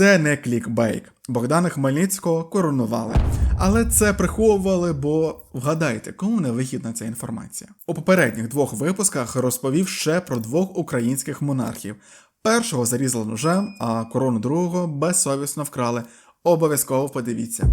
Це не клікбейк. Богдана Хмельницького коронували. Але це приховували, бо вгадайте, кому не вигідна ця інформація. У попередніх двох випусках розповів ще про двох українських монархів. Першого зарізали ножем, а корону другого безсовісно вкрали. Обов'язково подивіться.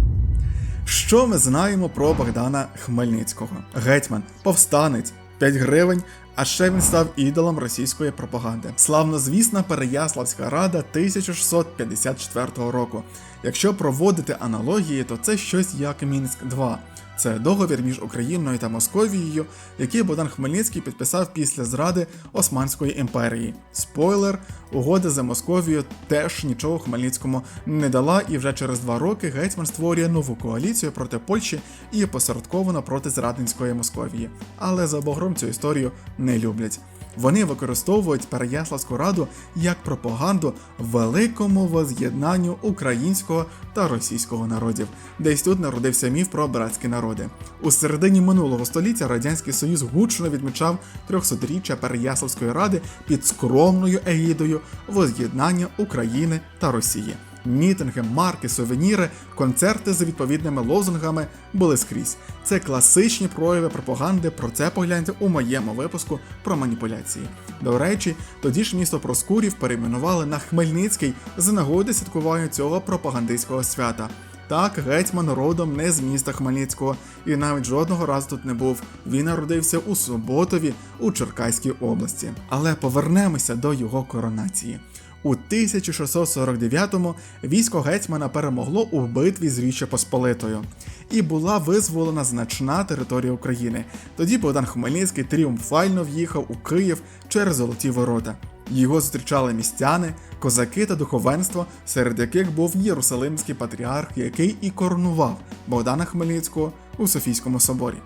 Що ми знаємо про Богдана Хмельницького? Гетьман, повстанець, 5 гривень, а ще він став ідолом російської пропаганди. Славнозвісна Переяславська рада 1654 року. Якщо проводити аналогії, то це щось як Мінськ 2. Це договір між Україною та Московією, який Богдан Хмельницький підписав після зради Османської імперії. Спойлер, угода за Московією теж нічого Хмельницькому не дала, і вже через два роки гетьман створює нову коаліцію проти Польщі і посередковано проти зрадницької Московії. Але за Богром цю історію не люблять. Вони використовують Переяславську раду як пропаганду великому воз'єднанню українського та російського народів. Десь тут народився міф про братські народи. У середині минулого століття Радянський Союз гучно відмічав 300-річчя Переяславської ради під скромною егідою воз'єднання України та Росії. Мітинги, марки, сувеніри, концерти за відповідними лозунгами були скрізь. Це класичні прояви пропаганди. Про це погляньте у моєму випуску про маніпуляції. До речі, тоді ж місто Проскурів перейменували на Хмельницький з нагоди святкування цього пропагандистського свята. Так, гетьман родом не з міста Хмельницького і навіть жодного разу тут не був. Він народився у Суботові у Черкаській області. Але повернемося до його коронації. У 1649-му військо гетьмана перемогло у битві з Річчю Посполитою, і була визволена значна територія України. Тоді Богдан Хмельницький тріумфально в'їхав у Київ через Золоті Ворота. Його зустрічали містяни, козаки та духовенство, серед яких був Єрусалимський патріарх, який і коронував Богдана Хмельницького у Софійському соборі.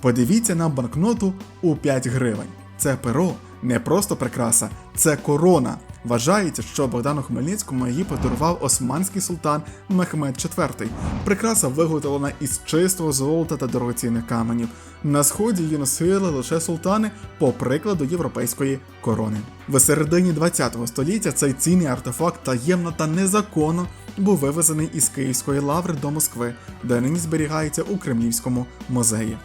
Подивіться на банкноту у 5 гривень. Це перо не просто прикраса, це корона. Вважається, що Богдану Хмельницькому її подарував османський султан Мехмед IV. Прикраса виготовлена із чистого золота та дорогоцінних каменів. На сході її носили лише султани по прикладу європейської корони. В середині 20 століття цей цінний артефакт таємно та незаконно був вивезений із Київської лаври до Москви, де нині зберігається у Кремлівському музеї.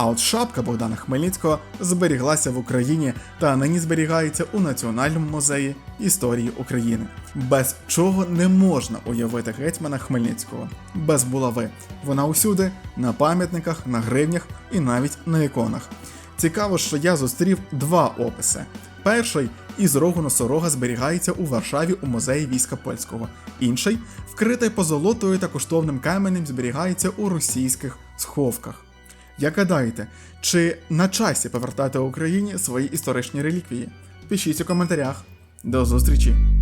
А от шапка Богдана Хмельницького зберіглася в Україні та нині зберігається у Національному музеї історії України. Без чого не можна уявити гетьмана Хмельницького. Без булави. Вона усюди, на пам'ятниках, на гривнях і навіть на іконах. Цікаво, що я зустрів два описи. Перший із рогу носорога зберігається у Варшаві у музеї війська польського. Інший, вкритий позолотою та коштовним каменем, зберігається у російських сховках. Як гадаєте, чи на часі повертати Україні свої історичні реліквії? Пишіть у коментарях. До зустрічі!